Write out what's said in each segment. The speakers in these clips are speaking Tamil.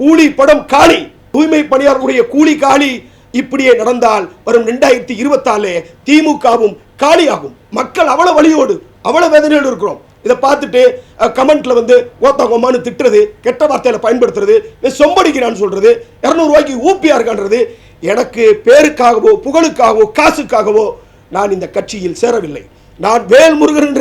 கூலி படம் காலி. தூய்மை பணியாளர்களுடைய கூலி காலி இப்படியே நடந்தால் வரும் ரெண்டாயிரத்தி இருபத்தாலே திமுகவும் காலியாகும். மக்கள் அவ்வளவு வழியோடு அவ்வளவு வேதனையோடு இருக்கிறோம். இதை பார்த்துட்டு கமெண்ட்ல வந்து ஓத்தாங்கம்மான்னு திட்டுறது கெட்ட வார்த்தையில பயன்படுத்துறது சொம்படிக்கிறான்னு சொல்றது இரநூறுவாய்க்கு ஊப்பியா இருக்கான்றது எனக்கு பேருக்காகவோ புகழுக்காகவோ காசுக்காகவோ நான் இந்த கட்சியில் சேரவில்லை. நான் வேல்முருகன்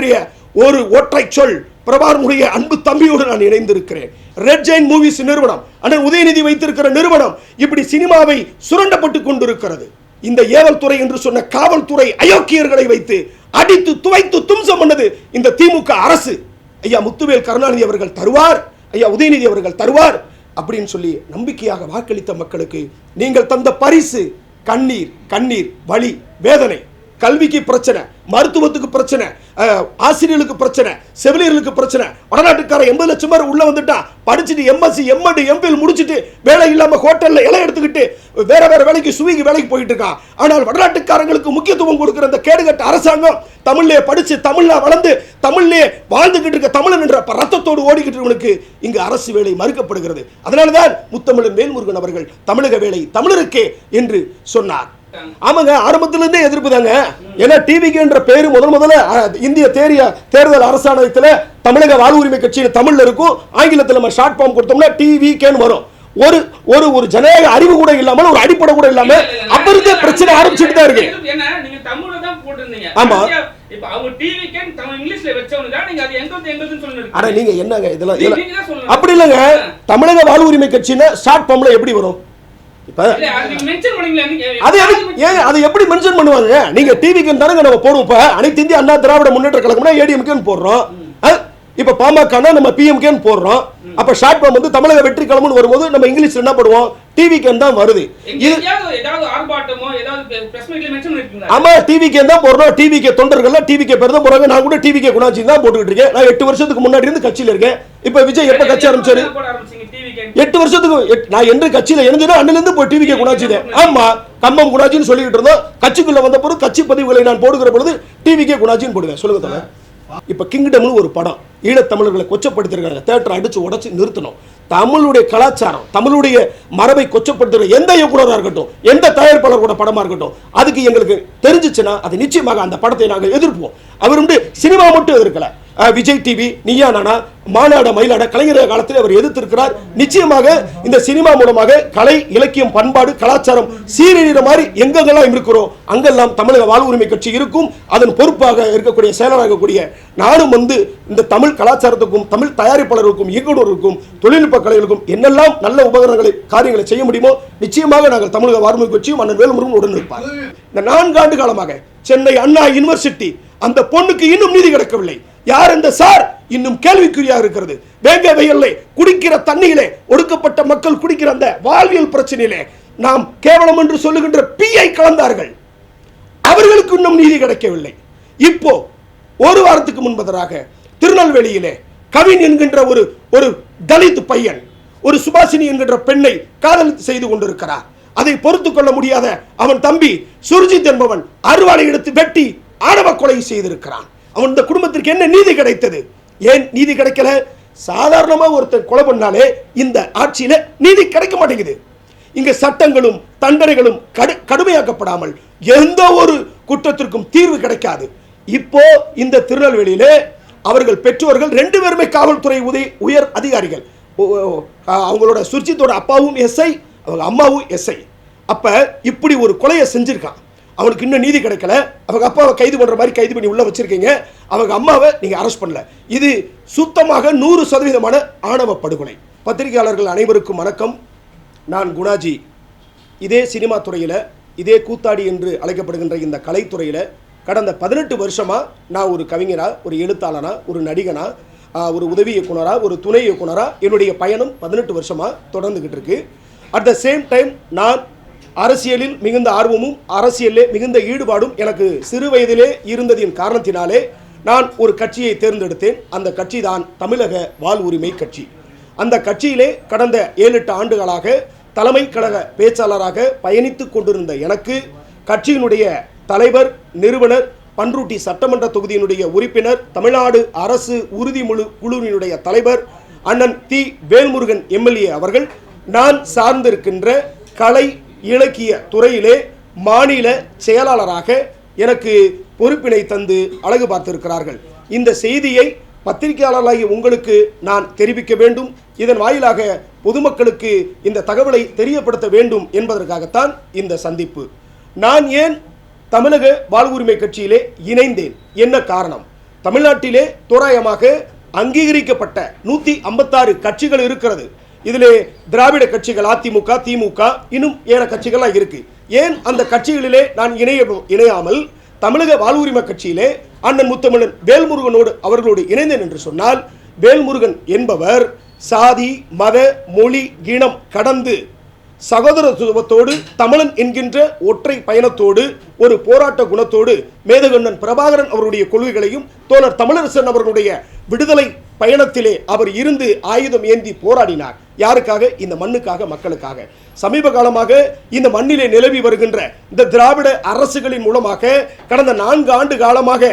ஒரு ஒற்றை சொல் பிரபாகரனுடைய அன்பு தம்பியோடு நான் இணைந்திருக்கிறேன். ரெட் ஜெயின் மூவிஸ் நிறுவனம் அண்ணன் உதயநிதி வைத்திருக்கிற நிறுவனம் இப்படி சினிமாவை சுரண்டப்பட்டு கொண்டிருக்கிறது. இந்த ஏவல் துறை என்று சொன்ன காவல்துறை அயோக்கியர்களை வைத்து அடித்து துவைத்து தும்சம் பண்ணது இந்த திமுக அரசு. ஐயா முத்துவேல் கருணாநிதி அவர்கள் தருவார் ஐயா உதயநிதி அவர்கள் தருவார் அப்படின்னு சொல்லி நம்பிக்கையாக வாக்களித்த மக்களுக்கு நீங்கள் தந்த பரிசு கண்ணீர் கண்ணீர் வலி வேதனை. கல்விக்கு பிரச்சனை மருத்துவத்துக்கு பிரச்சனை ஆசிரியர்களுக்கு பிரச்சனை செவிலியர்களுக்கு பிரச்சனை. வடநாட்டுக்கார எண்பது லட்சம் பேர் உள்ள வந்துட்டான் படிச்சுட்டு எம்எஸ்சி எம்எட் எம்பில் முடிச்சுட்டு வேலை இல்லாம ஹோட்டல்ல இலை எடுத்துக்கிட்டு வேற வேற வேலைக்கு சுவிக்கு வேலைக்கு போயிட்டு இருக்கான் ஆனால் வடநாட்டுக்காரங்களுக்கு முக்கியத்துவம் கொடுக்கிற அந்த கேடுகட்ட அரசாங்கம் தமிழ்லயே படிச்சு தமிழ்ல வளர்ந்து தமிழ்லயே வாழ்ந்துகிட்டு இருக்க தமிழன் என்ற ரத்தத்தோடு ஓடிக்கிட்டு இருக்கவனுக்கு இங்கு அரசு வேலை மறுக்கப்படுகிறது. அதனால்தான் முத்தமிழன் மேல்முருகன் அவர்கள் தமிழக வேலை தமிழருக்கே என்று சொன்னார். ஆமாங்க ஆரம்பத்துல இருந்தே எதிர்ப்பு தாங்க ஏன்னா டிவிக்குன்ற பேரு முதல் முதல்ல இந்திய தேரிய தேர்தல் அரசாணையத்துல தமிழக வாழ்வுரிமை கட்சின்னு தமிழ்ல இருக்கும் ஆங்கிலத்துல நம்ம ஷார்ட் ஃபார்ம் கொடுத்தோம்னா டிவிகேன்னு வரும் ஒரு ஒரு ஒரு ஜனநாயக அறிவு கூட இல்லாமல் ஒரு அடிப்படை கூட இல்லாம அப்ப இருந்தே பிரச்சனை ஆரம்பிச்சுட்டு தான் இருக்கு ஆமா. தான் நீங்க என்னங்க இதெல்லாம். அப்படி இல்லைங்க தமிழக வாழ்வுரிமை கட்சின்னா ஷார்ட் ஃபார்ம்ல எப்படி வரும் இப்ப இல்ல, அது எப்படி மென்ஷன் பண்ணுவாங்க நீங்க டிவிக்கு தானங்க நம்ம போடுவோம் இப்ப. அனைத்து இந்திய அண்ணா திராவிட முன்னேற்ற கழகம்னா ஏடிஎம்கேன்னு போடுறோம். இப்ப பாமகனா நம்ம பிஎம்கேன்னு போடுறோம். அப்ப ஷார்ட் ஃபார்ம் வந்து தமிழக வெற்றி வரும்போது நம்ம இங்கிலீஷ்ல என்ன போடுவோம்? டிவிக்கு தான் வருது. ஆமா டிவிக்கே தான் போடுறோம். டிவிக்கே தொண்டர்கள் டிவிக்கே பேர் தான் போறாங்க நான் கூட டிவிக்கே குணாச்சி தான் போட்டுக்கிட்டு இருக்கேன். நான் எட்டு வருஷத்துக்கு முன்னாடி இருந்து கட்சியில இருக்கேன். இப்ப விஜய் எப்ப கட்சி ஆரம்பிச்சாரு? எட்டு வருஷத்துக்கு எட்- நான் என்று கட்சியில இணைஞ்சதோ அண்ணிலிருந்து போய் டிவிக்கு குணாச்சிதேன் ஆமா கம்பம் குணாச்சின்னு சொல்லிக்கிட்டு இருந்தோம். கட்சிக்குள்ள வந்த பிறகு கட்சி பதிவுகளை நான் போடுகிற பொழுது டிவிக்கே குணாச்சின்னு போடுவேன். சொல்லுங்க தலை இப்ப கிங்டம்னு ஒரு படம். ஈழத்தமிழர்களை கொச்சப்படுத்திருக்காங்க. தேட்டரை அடிச்சு உடச்சி நிறுத்தணும். தமிழுடைய கலாச்சாரம் தமிழுடைய மரபை கொச்சப்படுத்துகிற எந்த இயக்குனராக இருக்கட்டும் எந்த தயாரிப்பாளரோட படமா இருக்கட்டும் அதுக்கு எங்களுக்கு தெரிஞ்சிச்சுன்னா அது நிச்சயமாக அந்த படத்தை நாங்கள் எதிர்ப்போம். அவர் சினிமா மட்டும் எதிர்க்கல. விஜய் டிவி நீயா நானா மாநாட மயிலாட கலைஞர் காலத்தில் அவர் எதிர்த்திருக்கிறார். நிச்சயமாக இந்த சினிமா மூலமாக கலை இலக்கியம் பண்பாடு கலாச்சாரம் சீரழிகிற மாதிரி எங்கெங்கெல்லாம் இருக்கிறோம் அங்கெல்லாம் தமிழக வாழ்வுரிமை கட்சி இருக்கும். அதன் பொறுப்பாக இருக்கக்கூடிய செயலராக இருக்கக்கூடிய நானும் வந்து இந்த தமிழ் கலாச்சாரத்துக்கும் தமிழ் தயாரிப்பாளருக்கும் இயக்குநருக்கும் தொழில்நுட்ப கலைகளுக்கும் என்னெல்லாம் நல்ல உபகரணங்களை காரியங்களை செய்ய முடியுமோ நிச்சயமாக நாங்கள் தமிழக வாழ்வு கட்சியும் அண்ணன் வேலுமுருகன் உடன் இருப்பார் இந்த நான்காண்டு காலமாக சென்னை அண்ணா யுனிவர்சிட்டி அந்த பொண்ணுக்கு இன்னும் நீதி கிடைக்கவில்லை. யார் இந்த சார்? இன்னும் கேள்விக்குறியாக இருக்கிறது. வேங்க வெயிலே குடிக்கிற தண்ணியிலே ஒடுக்கப்பட்ட மக்கள் குடிக்கிற அந்த வாழ்வியல் பிரச்சனையிலே நாம் கேவலம் என்று சொல்லுகின்ற பிஐ கலந்தார்கள். அவர்களுக்கு இன்னும் நீதி கிடைக்கவில்லை. இப்போ ஒரு வாரத்துக்கு முன்பதராக திருநெல்வேலியிலே கவின் என்கின்ற ஒரு ஒரு தலித் பையன் ஒரு சுபாஷினி என்கின்ற பெண்ணை காதல் செய்து கொண்டிருக்கிறார். அதை பொறுத்து கொள்ள முடியாத அவன் தம்பி சுர்ஜித் என்பவன் அறுவாளை எடுத்து வெட்டி ஆணவ கொலை செய்திருக்கிறான். அவன் இந்த குடும்பத்திற்கு என்ன நீதி கிடைத்தது? ஏன் நீதி கிடைக்கல? சாதாரணமா ஒருத்தர் கொலை பண்ணாலே இந்த ஆட்சியில நீதி கிடைக்க மாட்டேங்குது. இங்க சட்டங்களும் தண்டனைகளும் கடு கடுமையாக்கப்படாமல் எந்த ஒரு குற்றத்திற்கும் தீர்வு கிடைக்காது. இப்போ இந்த திருநெல்வேலியிலே அவர்கள் பெற்றோர்கள் ரெண்டு பேருமே காவல்துறை உதவி உயர் அதிகாரிகள். ஓ, ஓ, அவங்களோட சுர்ஜித்தோட அப்பாவும் எஸ்ஐ அவங்க அம்மாவும் எஸ்ஐ அப்ப இப்படி ஒரு கொலையை செஞ்சிருக்கான். அவனுக்கு இன்னும் நீதி கிடைக்கல. அவங்க அப்பாவை கைது பண்ணுற மாதிரி கைது பண்ணி உள்ளே வச்சுருக்கீங்க. அவங்க அம்மாவை நீங்கள் அரெஸ்ட் பண்ணல. இது சுத்தமாக நூறு சதவீதமான ஆணவ படுகொலை. பத்திரிகையாளர்கள் அனைவருக்கும் வணக்கம். நான் குணாஜி. இதே சினிமா துறையில் இதே கூத்தாடி என்று அழைக்கப்படுகின்ற இந்த கலைத்துறையில் கடந்த பதினெட்டு வருஷமாக நான் ஒரு கவிஞராக ஒரு எழுத்தாளனா ஒரு நடிகனா ஒரு உதவி இயக்குனராக ஒரு துணை இயக்குனராக என்னுடைய பயணம் பதினெட்டு வருஷமாக தொடர்ந்துக்கிட்டு இருக்கு. அட் த சேம் டைம் நான் அரசியலில் மிகுந்த ஆர்வமும் அரசியலிலே மிகுந்த ஈடுபாடும் எனக்கு சிறு வயதிலே இருந்ததின் காரணத்தினாலே நான் ஒரு கட்சியை தேர்ந்தெடுத்தேன். அந்த கட்சி தான் தமிழக வாழ் உரிமை கட்சி. அந்த கட்சியிலே கடந்த ஏழு எட்டு ஆண்டுகளாக தலைமை கழக பேச்சாளராக பயணித்துக் கொண்டிருந்த எனக்கு கட்சியினுடைய தலைவர் நிறுவனர் பன்ருட்டி சட்டமன்ற தொகுதியினுடைய உறுப்பினர் தமிழ்நாடு அரசு உறுதிமொழி குழுவினுடைய தலைவர் அண்ணன் தி. வேல்முருகன் எம்எல்ஏ அவர்கள் நான் சார்ந்திருக்கின்ற கலை இலக்கிய துறையிலே மாநில செயலாளராக எனக்கு பொறுப்பினை தந்து அழகு பார்த்திருக்கிறார்கள். இந்த செய்தியை பத்திரிகையாளர்களாகிய உங்களுக்கு நான் தெரிவிக்க வேண்டும். இதன் வாயிலாக பொதுமக்களுக்கு இந்த தகவலை தெரியப்படுத்த வேண்டும் என்பதற்காகத்தான் இந்த சந்திப்பு. நான் ஏன் தமிழக வாழ்வுரிமை கட்சியிலே இணைந்தேன்? என்ன காரணம்? தமிழ்நாட்டிலே தோராயமாக அங்கீகரிக்கப்பட்ட நூற்றி ஐம்பத்தாறு கட்சிகள் இருக்கிறது. இதிலே திராவிட கட்சிகள் அதிமுக திமுக இன்னும் ஏற கட்சிகள்லாம் இருக்கு. ஏன் அந்த கட்சிகளிலே நான் இணைய இணையாமல் தமிழக வாழ்வுரிமை கட்சியிலே அண்ணன் முத்தமிழன் வேல்முருகனோடு அவர்களோடு இணைந்தேன் என்று சொன்னால் வேல்முருகன் என்பவர் சாதி மத மொழி இனம் கடந்து சகோதரத்துவத்தோடு தமிழன் என்கின்ற ஒற்றை பயணத்தோடு ஒரு போராட்ட குணத்தோடு மேதகண்ணன் பிரபாகரன் அவருடைய கொள்கைகளையும் தோழர் தமிழரசன் அவர்களுடைய விடுதலை பயணத்திலே அவர் இருந்து ஆயுதம் ஏந்தி போராடினார். யாருக்காக? இந்த மண்ணுக்காக மக்களுக்காக. சமீப காலமாக இந்த மண்ணிலே நிலவி வருகின்ற இந்த திராவிட அரசுகளின் மூலமாக கடந்த நான்கு ஆண்டு காலமாக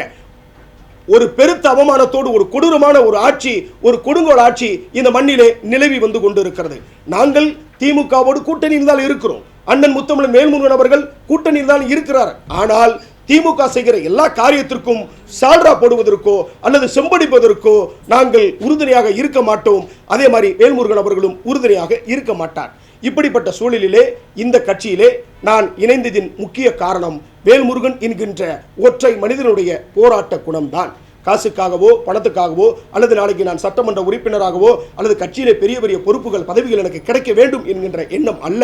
ஒரு பெருத்த அவமானத்தோடு ஒரு கொடூரமான ஒரு ஆட்சி ஒரு கொடுங்கோல் ஆட்சி இந்த மண்ணிலே நிலவி வந்து கொண்டிருக்கிறது. நாங்கள் திமுகவோடு கூட்டணியில் தான் இருக்கிறோம். அண்ணன் முத்தமிழன் மேல்முருகன் அவர்கள் கூட்டணியில் தான் இருக்கிறார். ஆனால் திமுக செய்கிற எல்லா காரியத்திற்கும் சால்ரா போடுவதற்கோ அல்லது செம்படிப்பதற்கோ நாங்கள் உறுதுணையாக இருக்க மாட்டோம். அதே மாதிரி வேல்முருகன் அவர்களும் உறுதுணையாக இருக்க மாட்டார். இப்படிப்பட்ட சூழலிலே இந்த கட்சியிலே நான் இணைந்ததின் முக்கிய காரணம் வேல்முருகன் என்கின்ற ஒற்றை மனிதனுடைய போராட்ட குணம்தான். காசுக்காகவோ பணத்துக்காகவோ அல்லது நாளைக்கு நான் சட்டமன்ற உறுப்பினராகவோ அல்லது கட்சியிலே பெரிய பெரிய பொறுப்புகள் பதவிகள் எனக்கு கிடைக்க வேண்டும் என்கின்ற எண்ணம் அல்ல.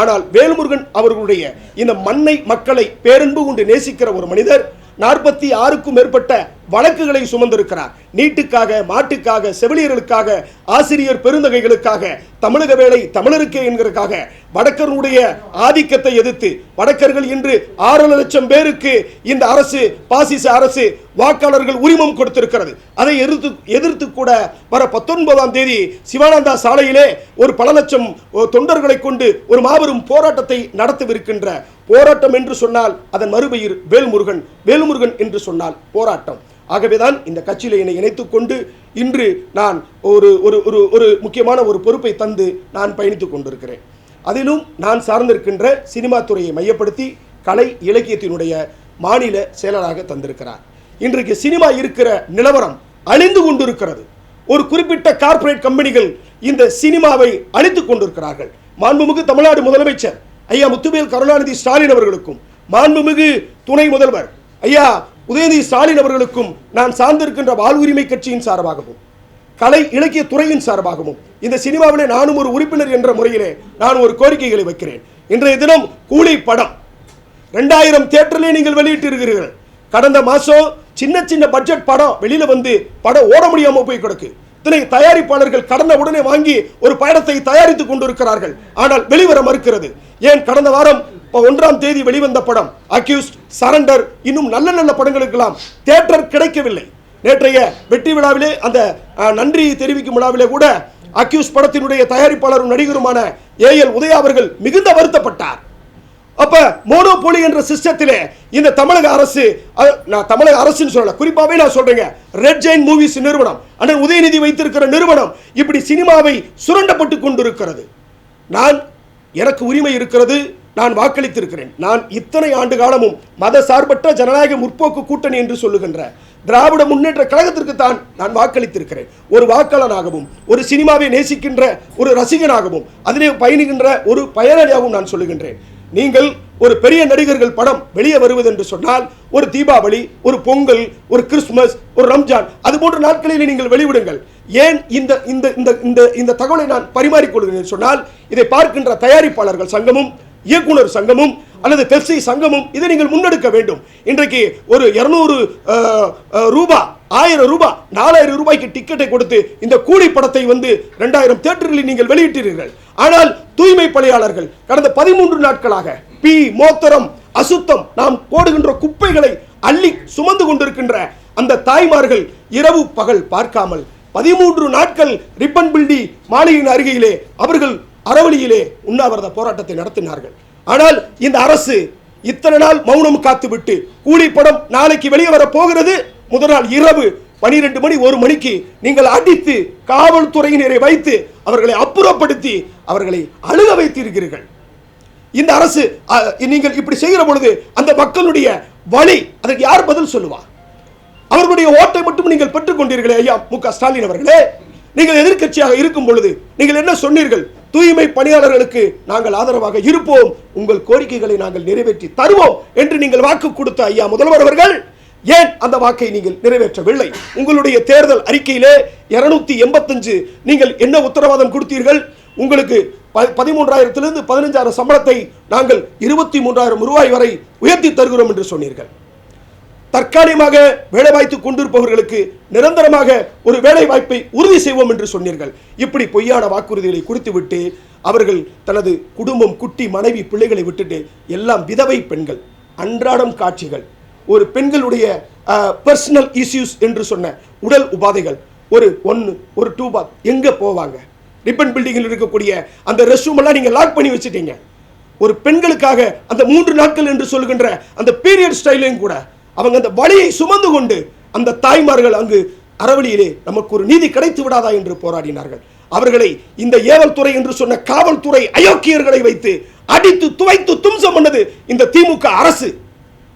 ஆனால் வேல்முருகன் அவர்களுடைய இந்த மண்ணை மக்களை பேரன்பு கொண்டு நேசிக்கிற ஒரு மனிதர் நாற்பத்தி ஆறுக்கும் மேற்பட்ட வழக்குகளை சுமந்திருக்கிறார். நீட்டுக்காக மாட்டுக்காக செவிலியர்களுக்காக ஆசிரியர் பெருந்தகைகளுக்காக தமிழக வேலை தமிழருக்கே என்கிறதுக்காக வடக்கருடைய ஆதிக்கத்தை எதிர்த்து வடக்கர்கள் இன்று ஆறு லட்சம் பேருக்கு இந்த அரசு பாசிச அரசு வாக்காளர்கள் உரிமம் கொடுத்திருக்கிறது. அதை எதிர்த்து எதிர்த்து கூட வர பத்தொன்பதாம் தேதி சிவானந்தா சாலையிலே ஒரு பல லட்சம் ஓ, தொண்டர்களை கொண்டு ஒரு மாபெரும் போராட்டத்தை நடத்தவிருக்கின்ற போராட்டம் என்று சொன்னால் அதன் மறுபெயர் வேல்முருகன் வேல்முருகன் என்று சொன்னால் போராட்டம். ஆகவேதான் இந்த கட்சியில் என்னை இணைத்துக்கொண்டு இன்று நான் ஒரு ஒரு ஒரு ஒரு முக்கியமான ஒரு பொறுப்பை தந்து நான் பயணித்துக் கொண்டிருக்கிறேன். அதிலும் நான் சார்ந்திருக்கின்ற சினிமா துறையை மையப்படுத்தி கலை இலக்கியத்தினுடைய மாநில செயலராக தந்திருக்கிறார். இன்றைக்கு சினிமா இருக்கிற நிலவரம் அழிந்து கொண்டிருக்கிறது. ஒரு குறிப்பிட்ட கார்ப்பரேட் கம்பெனிகள் இந்த சினிமாவை அழித்துக் கொண்டிருக்கிறார்கள். மாண்புமிகு தமிழ்நாடு முதலமைச்சர் ஐயா முத்துவேல் கருணாநிதி ஸ்டாலின் அவர்களுக்கும் மாண்புமிகு துணை முதல்வர் ஐயா உதயநிதி ஸ்டாலின் அவர்களுக்கும் நான் சார்ந்திருக்கின்ற வாழ்வுரிமை கட்சியின் சார்பாகவும் கலை இலக்கிய துறையின் சார்பாகவும் இந்த சினிமாவிலே நானும் ஒரு உறுப்பினர் என்ற முறையிலே நான் ஒரு கோரிக்கைகளை வைக்கிறேன். இன்றைய தினம் கூலி படம். ரெண்டாயிரம் தேட்டரிலே நீங்கள் வெளியிட்டிருக்கிறீர்கள். கடந்த மாசம் சின்ன சின்ன பட்ஜெட் படம் வெளியில வந்து படம் ஓட முடியாமல் போய் கிடக்கு. இத்தனை தயாரிப்பாளர்கள் கடந்த உடனே வாங்கி ஒரு படத்தை தயாரித்துக் கொண்டிருக்கிறார்கள். ஆனால் வெளிவர மறுக்கிறது. ஏன் கடந்த வாரம் இப்போ ஒன்றாம் தேதி வெளிவந்த படம் அக்யூஸ்ட் சரண்டர் இன்னும் நல்ல நல்ல படங்களுக்கெல்லாம் தேட்டர் கிடைக்கவில்லை. நேற்றைய வெற்றி விழாவிலே அந்த நன்றி தெரிவிக்கும் விழாவிலே கூட அக்யூஸ் படத்தினுடைய தயாரிப்பாளரும் நடிகருமான ஏஎல் உதயா அவர்கள் மிகுந்த வருத்தப்பட்டார். அப்ப மோனோபோலி என்ற சிஸ்டத்திலே இந்த தமிழக அரசு நான் தமிழக அரசுன்னு சொல்லல குறிப்பாகவே நான் சொல்றேங்க ரெட் ஜெயின் மூவிஸ் நிறுவனம் அண்ணன் உதயநிதி வைத்திருக்கிற நிறுவனம் இப்படி சினிமாவை சுரண்டப்பட்டு கொண்டிருக்கிறது. நான் எனக்கு உரிமை இருக்கிறது நான் வாக்களித்திருக்கிறேன். நான் இத்தனை ஆண்டு காலமும் மத சார்பற்ற ஜனநாயக முற்போக்கு கூட்டணி என்று சொல்லுகின்ற திராவிட முன்னேற்ற கழகத்திற்கு தான் நான் வாக்களித்திருக்கிறேன். ஒரு வாக்காளனாகவும் ஒரு சினிமாவை நேசிக்கின்ற ஒரு ரசிகனாகவும் அதிலே பயணிக்கின்ற ஒரு பயனாளியாகவும் நான் சொல்லுகின்றேன். நீங்கள் ஒரு பெரிய நடிகர்கள் படம் வெளியே வருவது என்று சொன்னால் ஒரு தீபாவளி ஒரு பொங்கல் ஒரு கிறிஸ்துமஸ் ஒரு ரம்ஜான் அது போன்ற நாட்களில் நீங்கள் வெளிவிடுங்கள். ஏன் இந்த இந்த இந்த இந்த இந்த தகவலை நான் பரிமாறிக்கொள்கிறேன் சொன்னால் இதை பார்க்கின்ற தயாரிப்பாளர்கள் சங்கமும் இயக்குனர் சங்கமும் அல்லது பெப்சி சங்கமும் இதை நீங்கள் முன்னெடுக்க வேண்டும். இன்றைக்கு ஒரு இருநூறு ரூபாய் ஆயிரம் ரூபாய் நாலாயிரம் ரூபாய்க்கு டிக்கெட்டை கொடுத்து இந்த கூலி படத்தை வந்து ரெண்டாயிரம் தியேட்டர்களில் நீங்கள் வெளியிட்டீர்கள். ஆனால் தூய்மை பணியாளர்கள் கடந்த பதிமூன்று நாட்களாக பி மோத்தரம் அசுத்தம் நாம் போடுகின்ற குப்பைகளை அள்ளி சுமந்து கொண்டிருக்கின்ற அந்த தாய்மார்கள் இரவு பகல் பார்க்காமல் பதிமூன்று நாட்கள் ரிப்பன் பில்டி மாளிகையின் அருகிலே அவர்கள் அறவழியிலே உண்ணாவிரத போராட்டத்தை நடத்தினார்கள். ஆனால் இந்த அரசு இத்தனை நாள் மௌனம் காத்துவிட்டு கூலி படம் நாளைக்கு வெளியே வர போகிறது. முதல் நாள் இரவு பனிரெண்டு மணி ஒரு மணிக்கு நீங்கள் அடித்து காவல்துறையினரை வைத்து அவர்களை அப்புறப்படுத்தி அவர்களை அழுக வைத்திருக்கிறீர்கள். இந்த அரசு நீங்கள் இப்படி செய்கிற பொழுது அந்த மக்களுடைய வழி அதற்கு யார் பதில் சொல்லுவா? அவர்களுடைய ஓட்டை மட்டும் நீங்கள் பெற்றுக் கொண்டீர்களே ஐயா மு க ஸ்டாலின் அவர்களே. நீங்கள் எதிர்க்கட்சியாக இருக்கும் பொழுது நீங்கள் என்ன சொன்னீர்கள்? தூய்மை பணியாளர்களுக்கு நாங்கள் ஆதரவாக இருப்போம். உங்கள் கோரிக்கைகளை நாங்கள் நிறைவேற்றி தருவோம் என்று நீங்கள் வாக்கு கொடுத்த ஐயா முதல்வர் அவர்கள் ஏன் அந்த வாக்கை நீங்கள் நிறைவேற்றவில்லை? உங்களுடைய தேர்தல் அறிக்கையிலே இருநூத்தி எண்பத்தஞ்சு நீங்கள் என்ன உத்தரவாதம் கொடுத்தீர்கள்? உங்களுக்கு ப- பதிமூன்றாயிரத்திலிருந்து பதினஞ்சாயிரம் சம்பளத்தை நாங்கள் இருபத்தி மூன்றாயிரம் ரூபாய் வரை உயர்த்தி தருகிறோம் என்று சொன்னீர்கள். தற்காலிகமாக வேலை வாய்த்து கொண்டிருப்பவர்களுக்கு நிரந்தரமாக ஒரு வேலை வாய்ப்பை உறுதி செய்வோம் என்று சொன்னீர்கள். இப்படி பொய்யான வாக்குறுதிகளை கொடுத்துவிட்டு அவர்கள் தனது குடும்பம் குட்டி மனைவி பிள்ளைகளை விட்டுட்டு எல்லாம் விதவை பெண்கள் அன்றாடம் காட்சிகள் ஒரு பெண்களுடைய பர்சனல் இஷ்யூஸ் என்று சொன்ன உடல் உபாதைகள் ஒரு ஒன்று ஒரு டூ பாத் எங்கே போவாங்க? ரிப்பன் பில்டிங்கில் இருக்கக்கூடிய அந்த ரெஸ்ட் எல்லாம் நீங்கள் லாக் பண்ணி வச்சுட்டீங்க. ஒரு பெண்களுக்காக அந்த மூன்று நாட்கள் என்று சொல்கின்ற அந்த பீரியட் ஸ்டைலையும் கூட அவங்க அந்த வழியை சுமந்து கொண்டு அந்த தாய்மார்கள் அங்கு அறவழியிலே நமக்கு ஒரு நீதி கிடைத்து விடாதா என்று போராடினார்கள். அவர்களை இந்த ஏவல்துறை என்று சொன்ன காவல்துறை அயோக்கியர்களை வைத்து அடித்து துவைத்து தும்சம் பண்ணது இந்த திமுக அரசு.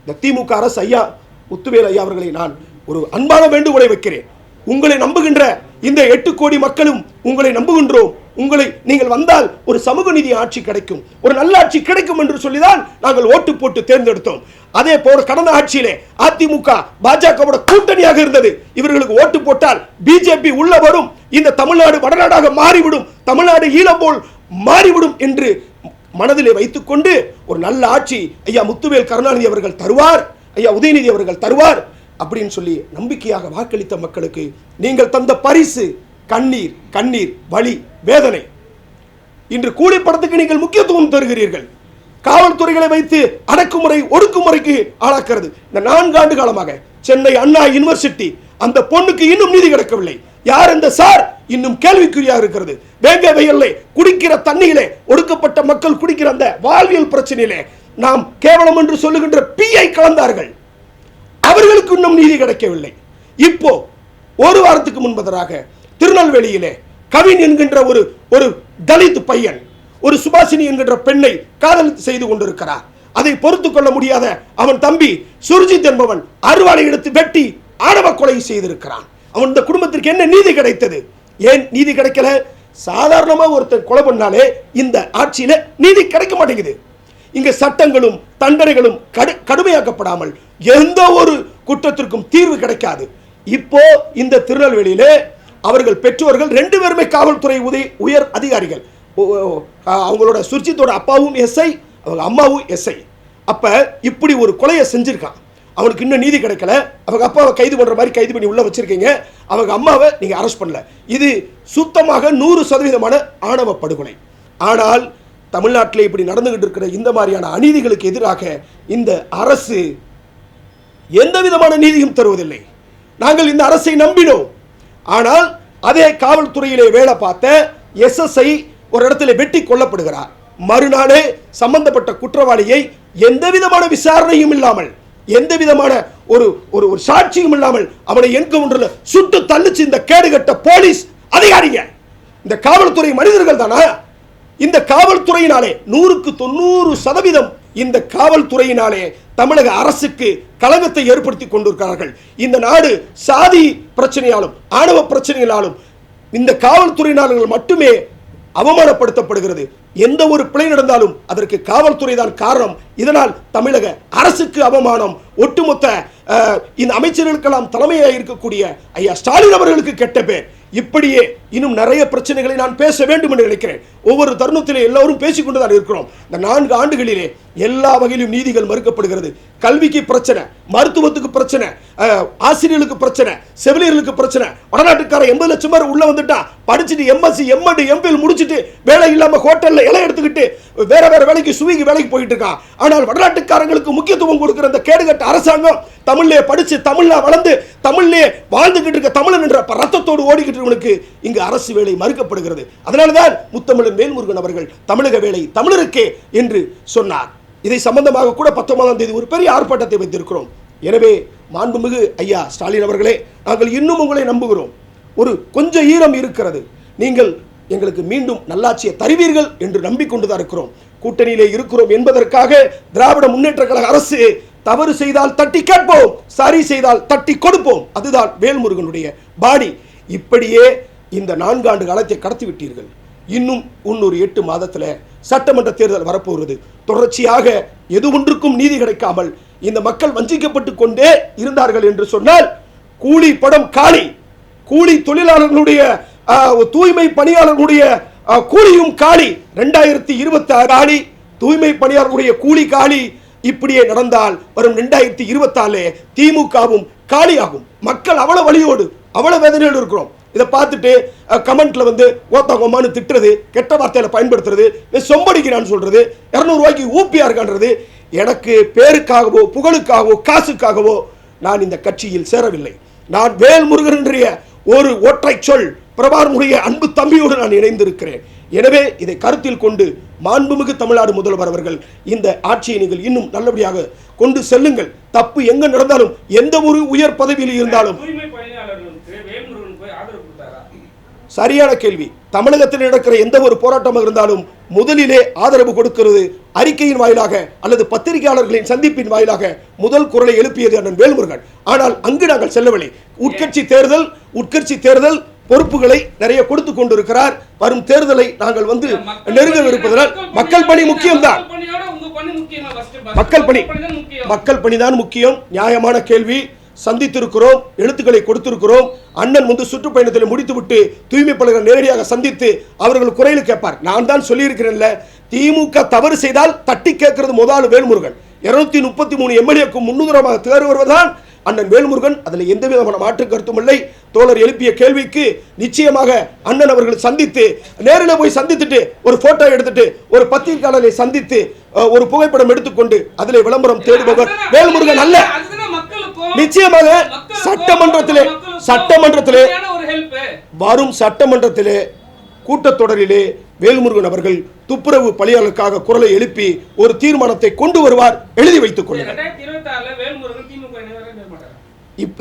இந்த திமுக அரசு ஐயா முத்துவேல் ஐயா அவர்களை நான் ஒரு அன்பான வேண்டுகோளை வைக்கிறேன். உங்களை நம்புகின்ற இந்த எட்டு கோடி மக்களும் உங்களை நம்புகின்றோம். உங்களை நீங்கள் வந்தால் ஒரு சமூக நீதி ஆட்சி கிடைக்கும். ஒரு நல்ல ஆட்சி கிடைக்கும் என்று சொல்லிதான் நாங்கள் ஓட்டு போட்டு தேர்ந்தெடுத்தோம். அதே போல கடந்த ஆட்சியிலே அதிமுக பாஜகவோட கூட்டணியாக இருந்தது. இவர்களுக்கு ஓட்டு போட்டால் பிஜேபி உள்ள வரும். இந்த தமிழ்நாடு வடநாடாக மாறிவிடும். தமிழ்நாடு ஈழம் போல் மாறிவிடும் என்று மனதிலே வைத்துக்கொண்டு ஒரு நல்ல ஆட்சி ஐயா முத்துவேல் கருணாநிதி அவர்கள் தருவார். ஐயா உதயநிதி அவர்கள் தருவார். அப்படின்னு சொல்லி நம்பிக்கையாக வாக்களித்த மக்களுக்கு நீங்கள் தந்த பரிசு கண்ணீர் கண்ணீர் வலி வேதனை. இன்று கூலி படத்துக்கு நீங்கள் முக்கியத்துவம் தருகிறீர்கள். காவல்துறைகளை வைத்து அடக்குமுறை ஒடுக்குமுறைக்கு ஆளாக்கிறது. இந்த நான்கு ஆண்டு காலமாக சென்னை அண்ணா யுனிவர்சிட்டி அந்த பொண்ணுக்கு இன்னும் நீதி கிடைக்கவில்லை. யார் இந்த சார்? இன்னும் கேள்விக்குறியாக இருக்கிறது. வேங்க வெயிலே குடிக்கிற தண்ணியிலே ஒடுக்கப்பட்ட மக்கள் குடிக்கிற அந்த வாழ்வியல் பிரச்சனையிலே நாம் கேவலம் என்று சொல்லுகின்ற பிஐ கலந்தார்கள். அவர்களுக்கு இன்னும் நீதி கிடைக்கவில்லை. இப்போ ஒரு வாரத்துக்கு முன்பதராக திருநெல்வேலியிலே கவின் என்கின்ற ஒரு ஒரு தலித் பையன் ஒரு சுபாஷினி என்கின்ற பெண்ணை காதல் செய்து கொண்டிருக்கிறார். அதை பொறுத்து கொள்ள முடியாத அவன் தம்பி சுர்ஜித் என்பவன் அறுவாளை எடுத்து வெட்டி ஆணவ கொலை செய்திருக்கிறான். அவன் இந்த குடும்பத்திற்கு என்ன நீதி கிடைத்தது? ஏன் நீதி கிடைக்கல? சாதாரணமா ஒருத்தர் கொலை பண்ணாலே இந்த ஆட்சியில நீதி கிடைக்க மாட்டேங்குது. இங்க சட்டங்களும் தண்டனைகளும் கடு கடுமையாக்கப்படாமல் எந்த ஒரு குற்றத்திற்கும் தீர்வு கிடைக்காது. இப்போ இந்த திருநெல்வேலியிலே அவர்கள் பெற்றோர்கள் ரெண்டு பேருமே காவல்துறை உதவி உயர் அதிகாரிகள். ஓ- ஓ- அவங்களோட சுர்ஜித்தோட அப்பாவும் எஸ்ஐ அவங்க அம்மாவும் எஸ்ஐ. அப்போ இப்படி ஒரு கொலையை செஞ்சுருக்கான். அவனுக்கு இன்னும் நீதி கிடைக்கல. அவங்க அப்பாவை கைது பண்ணுற மாதிரி கைது பண்ணி உள்ளே வச்சுருக்கீங்க. அவங்க அம்மாவை நீங்கள் அரெஸ்ட் பண்ணல. இது சுத்தமாக நூறு சதவீதமான ஆணவ படுகொலை. ஆனால் தமிழ்நாட்டில் இப்படி நடந்துகிட்டு இருக்கிற இந்த மாதிரியான அநீதிகளுக்கு எதிராக இந்த அரசு எந்த விதமான நீதியும் தருவதில்லை. நாங்கள் இந்த அரசை நம்பினோம். ஆனால் அதே காவல்துறையிலே வேலை பார்த்த எஸ்எஸ்ஐ ஒரு இடத்துல வெட்டி கொல்லப்படுகிறார். மறுநாளே சம்பந்தப்பட்ட குற்றவாளியை எந்த விதமான விசாரணையும் இல்லாமல் எந்த விதமான ஒரு ஒரு ஒரு சாட்சியும் இல்லாமல் அவனை என்கவுண்டர்ல சுட்டு தள்ளிச்சு இந்த கேடுகட்ட போலீஸ் அதிகாரிங்க இந்த காவல்துறை மனிதர்கள் தானா? இந்த காவல்துறையினாலே நூறுக்கு தொண்ணூறு சதவீதம் இந்த காவல்துறையினாலே தமிழக அரசுக்கு கழகத்தை ஏற்படுத்தி கொண்டிருக்கிறார்கள். இந்த நாடு சாதி பிரச்சனையாலும் ஆணவ பிரச்சனைகளாலும் இந்த காவல்துறையினர்கள் மட்டுமே அவமானப்படுத்தப்படுகிறது. எந்த ஒரு பிழை நடந்தாலும் அதற்கு காவல்துறை தான் காரணம். இதனால் தமிழக அரசுக்கு அவமானம். ஒட்டுமொத்த இந்த அமைச்சர்களுக்கெல்லாம் தலைமையாக இருக்கக்கூடிய ஐயா ஸ்டாலின் அவர்களுக்கு கெட்ட பேர். இப்படியே இன்னும் நிறைய பிரச்சனைகளை நான் பேச வேண்டும் என்று நினைக்கிறேன். ஒவ்வொரு தருணத்திலே எல்லோரும் பேசிக்கொண்டு தான் இருக்கிறோம். இந்த நான்கு ஆண்டுகளிலே எல்லா வகையிலும் நீதிகள் மறுக்கப்படுகிறது. கல்விக்கு பிரச்சனை மருத்துவத்துக்கு பிரச்சனை ஆசிரியர்களுக்கு பிரச்சனை செவிலியர்களுக்கு பிரச்சனை வடநாட்டுக்கார எண்பது லட்சம் பேர் உள்ள வந்துட்டா படிச்சுட்டு எம்எஸ்சி எம்எட் எம்பிஎல் முடிச்சுட்டு வேலை இல்லாமல் ஹோட்டலில் இலை எடுத்துக்கிட்டு வேற வேற வேலைக்கு சுவிங்கி வேலைக்கு போயிட்டு இருக்கான் ஆனால் வடநாட்டுக்காரங்களுக்கு முக்கியத்துவம் கொடுக்குற அந்த கேடுகட்ட அரசாங்கம் தமிழ்லே படிச்சு தமிழ்ல வளர்ந்து தமிழ்லே வாழ்ந்துகிட்டு இருக்க தமிழன் என்ற ப- ரத்தத்தோடு ஓடிக்கிட்டு இருக்கவனுக்கு இங்கு அரசு வேலை மறுக்கப்படுகிறது. அதனால்தான் முத்தமிழன் மேல்முருகன் அவர்கள் தமிழக வேலை தமிழருக்கே என்று சொன்னார். இதை சம்பந்தமாக கூட பத்தொன்பதாம் தேதி ஒரு பெரிய ஆர்ப்பாட்டத்தை வைத்திருக்கிறோம். எனவே மாண்புமிகு ஐயா ஸ்டாலின் அவர்களே நாங்கள் இன்னும் உங்களை நம்புகிறோம். ஒரு கொஞ்சம் ஈரம் இருக்கிறது. நீங்கள் எங்களுக்கு மீண்டும் நல்லாட்சியை தருவீர்கள் என்று நம்பிக்கொண்டுதான் இருக்கிறோம். கூட்டணியிலே இருக்கிறோம் என்பதற்காக திராவிட முன்னேற்ற கழக அரசு தவறு செய்தால் தட்டி கேட்போம் சரி செய்தால் தட்டி கொடுப்போம். அதுதான் வேல்முருகனுடைய பாடி. இப்படியே இந்த நான்காண்டு காலத்தை கடத்தி விட்டீர்கள். இன்னும் இன்னொரு எட்டு மாதத்துல சட்டமன்ற தேர்தல் வரப்போகிறது. தொடர்ச்சியாக எது ஒன்றுக்கும் நீதி கிடைக்காமல் இந்த மக்கள் வஞ்சிக்கப்பட்டு கொண்டே இருந்தார்கள் என்று சொன்னால் கூலி படம் காலி. கூலி தொழிலாளர்களுடைய தூய்மை பணியாளர்களுடைய கூலியும் காலி. ரெண்டாயிரத்தி இருபத்தி ஆறு காலி தூய்மை பணியாளர்களுடைய கூலி காலி இப்படியே நடந்தால் வரும் ரெண்டாயிரத்தி இருபத்தாலே திமுகவும் காலியாகும். மக்கள் அவ்வளோ வழியோடு அவ்வளோ வேதனையோடு இருக்கிறோம். இதை பார்த்துட்டு கமெண்ட்ல வந்து ஓத்தா திட்டுறது கெட்ட வார்த்தையில பயன்படுத்துறது சொம்படிக்கிறான்னு சொல்றது இரநூறுவாய்க்கு ரூபாய்க்கு ஊப்பியா இருக்கான்றது எனக்கு பேருக்காகவோ புகழுக்காகவோ காசுக்காகவோ நான் இந்த கட்சியில் சேரவில்லை. நான் வேல்முருகன் ஒரு ஒற்றை சொல். பிரபாரனுடைய அன்பு தம்பியோடு நான் இணைந்திருக்கிறேன். எனவே இதை கருத்தில் கொண்டு மாண்புமிகு தமிழ்நாடு முதல்வர் அவர்கள் இந்த ஆட்சியை நீங்கள் இன்னும் நல்லபடியாக கொண்டு செல்லுங்கள். தப்பு எங்க நடந்தாலும் எந்த ஒரு உயர் பதவியில் இருந்தாலும் தூய்மை பணியாளர்களுக்கு வேல்முருகன் போய் ஆதரவு கொடுத்தாரா சரியான கேள்வி. தமிழகத்தில் நடக்கிற எந்த ஒரு போராட்டமாக இருந்தாலும் முதலிலே ஆதரவு கொடுக்கிறது அறிக்கையின் வாயிலாக அல்லது பத்திரிகையாளர்களின் சந்திப்பின் வாயிலாக முதல் குரலை எழுப்பியது அண்ணன் வேல்முருகன். ஆனால் அங்கு நாங்கள் செல்லவில்லை. உட்கட்சி தேர்தல் உட்கட்சி தேர்தல் பொறுப்புகளை நிறைய கொடுத்து கொண்டிருக்கிறார். வரும் தேர்தலை நாங்கள் வந்து நெருங்கவிருப்பதனால் மக்கள் பணி முக்கியம்தான். மக்கள் பணி? மக்கள் பணி தான் முக்கியம். மக்கள் பணிதான் முக்கியம். நியாயமான கேள்வி. சந்தித்திருக்கிறோம் எழுத்துக்களை கொடுத்திருக்கிறோம். அண்ணன் வந்து சுற்றுப்பயணத்தில் முடித்துவிட்டு தூய்மை பணிகளை நேரடியாக சந்தித்து அவர்கள் குறையில் கேட்பார். நான் தான் சொல்லியிருக்கிறேன்ல திமுக தவறு செய்தால் தட்டி கேட்கிறது முதல் வேல்முருகன். இருநூத்தி முப்பத்தி மூணு எம்எல்ஏக்கு முன்னுதரமாக தேர்வு வருவதுதான் அண்ணன் வேல்முருகன். அதில் எந்த விதமான மாற்று கருத்தும் இல்லை. தோழர் எழுப்பிய கேள்விக்கு நிச்சயமாக அண்ணன் அவர்கள் சந்தித்து நேரில் போய் சந்தித்துட்டு ஒரு போட்டோ எடுத்துட்டு ஒரு பத்திரிகையாளரை சந்தித்து ஒரு புகைப்படம் எடுத்துக்கொண்டு அதில் விளம்பரம் தேடுபவர் வேல்முருகன் அல்ல. நிச்சயமாக சட்டமன்றத்திலே சட்டமன்றத்திலே வரும் சட்டமன்றத்திலே கூட்டத்தொடரிலே வேல்முருகன் அவர்கள் துப்புரவு பணியாளருக்காக குரலை எழுப்பி ஒரு தீர்மானத்தை கொண்டு வருவார். எழுதி வைத்துக் கொள்ளுங்கள்.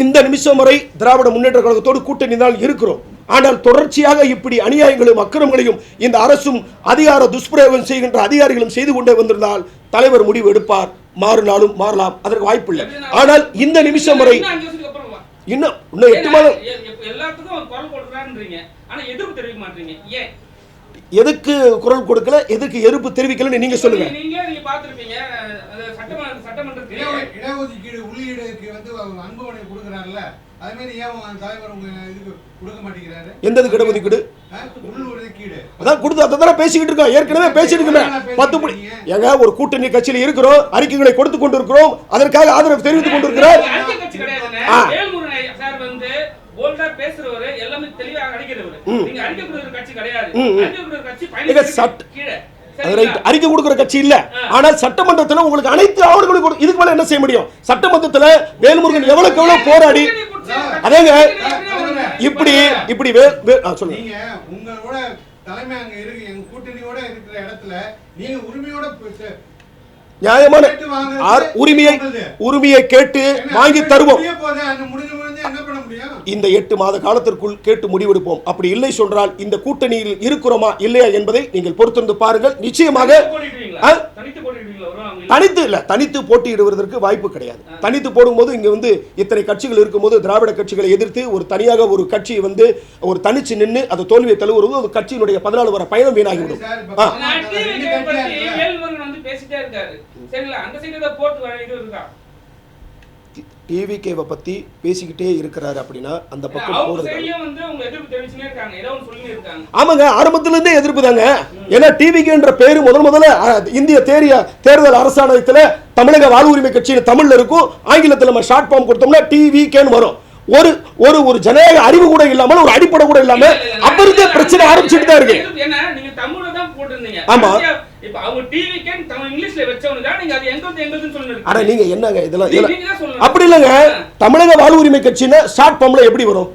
இந்த நிமிஷம் வரை திராவிட முன்னேற்ற கழகத்தோடு கூட்டணி தான் இருக்கிறோம். ஆனால் தொடர்ச்சியாக இப்படி அநியாயங்களும் அக்கிரமங்களையும் இந்த அரசும் அதிகார துஷ்பிரயோகம் செய்கின்ற அதிகாரிகளும் செய்து கொண்டே வந்திருந்தால் தலைவர் முடிவு எடுப்பார். மாறினாலும் மாறலாம் அதற்கு வாய்ப்பில்லை ஆனால் இந்த நிமிஷம் வரை இன்னும் எட்டு மாதம் எதுக்கு குரல் கொடுக்கல எதுக்கு எதிர்ப்பு தெரிவிக்கலன்னு நீங்க சொல்லுங்க சட்டமன்றத்தில் இட- இடஒதுக்கீடு உள்ளீடுக்கு வந்து அவங்க அன்புமணி உங்க இதுக்கு இடஒதுக்கீடு அதான் கொடுத்து அதை தானே பேசிக்கிட்டு இருக்கோம். ஏற்கனவே பேசியிருக்கோமே பத்து மணி ஏங்க ஒரு கூட்டணி கட்சியில் இருக்கிறோம். அறிக்கைகளை கொடுத்து கொண்டிருக்கிறோம். அதற்காக ஆதரவு தெரிவித்துக் கொண்டிருக்கிறார். அரசியல் கட்சி கிடையாதுண்ணே. ஆ. வேல்முருகன் சார் வந்து போல்டா பேசுறவரு எல்லாமே தெளிவா அடிக்கிறவரு ம். நீங்க அடிக்க கொடுக்குற கட்சி கிடையாது. ம், ம். அடிக்க கொடுக்குற கட்சி நீங்க பயணிக்கு சட்ட- கீழே. அது சரிங்களா? ரைட். அறிக்கை கொடுக்கிற கட்சி இல்ல. ஆனால் சட்டமன்றத்தில் உங்களுக்கு அனைத்து ஆவணங்களும் கொடு- இதுக்கு மேல என்ன செய்ய முடியும்? சட்டமன்றத்தில் வேல்முருகன் எவ்வளவுக்கு எவ்வளவு போராடி அதேங்க. இப்படி இப்படி சொல்லுங்க. நீங்க உங்களோட தலைமை அங்க இருக்கு எங்க கூட்டணியோட இருக்கிற இடத்துல நீங்க உரிமையோட நியாயமான உரிமையை. உரிமையை கேட்டு வாங்கி தருவோம். அது இந்த எட்டு மாத காலத்திற்குள் கேட்டு முடிவெடுப்போம். அப்படி இல்லை சொன்னால் இந்த கூட்டணியில் இருக்கிறோமா இல்லையா என்பதை நீங்கள் பொறுத்திருந்து பாருங்கள். நிச்சயமாக தனித்து இல்ல? தனித்து போட்டியிடுவதற்கு வாய்ப்பு கிடையாது. தனித்து போடும்போது இங்க வந்து இத்தனை கட்சிகள் இருக்கும்போது திராவிட கட்சிகளை எதிர்த்து ஒரு தனியாக ஒரு கட்சி வந்து ஒரு தனிச்சு நின்று அது தோல்வியை தழுவுறது ஒரு கட்சியினுடைய பதினாலு வர பயணம் வீணாகிவிடும். ஆ. டிவிகேவை பத்தி பேசிக்கிட்டே இருக்கிறாரு அப்படின்னா அந்த பக்கம் இருக்காங்க. ஆமாங்க ஆரம்பத்துல இருந்தே எதிர்ப்பு தாங்க. ஏன்னா டிவிகேன்ற பேரு முதல் முதல்ல இந்திய தேரிய தேர்தல் அரசாணையத்துல தமிழக வாழ்வுரிமை கட்சின்னு தமிழ்ல இருக்கும். ஆங்கிலத்துல நம்ம ஷார்ட் ஃபார்ம் கொடுத்தோம்னா டிவிகேன்னு வரும். ஒரு ஒரு ஒரு ஜனநாயக அறிவு கூட இல்லாமல் ஒரு அடிப்படை கூட இல்லாம அப்ப இருந்தே பிரச்சனை ஆரம்பிச்சுட்டு தான் இருக்கு. ஆமா. இப்ப அவங்க டிவி கேன் தமிழ் இங்கிலீஷ்ல வச்சவனுங்க நீங்க அது எங்களுக்கு என்னங்க இதெல்லாம். அப்படி இல்லைங்க. தமிழக வாழ்வுரிமை கட்சின்னா ஷார்ட் ஃபார்ம்ல எப்படி வரும்?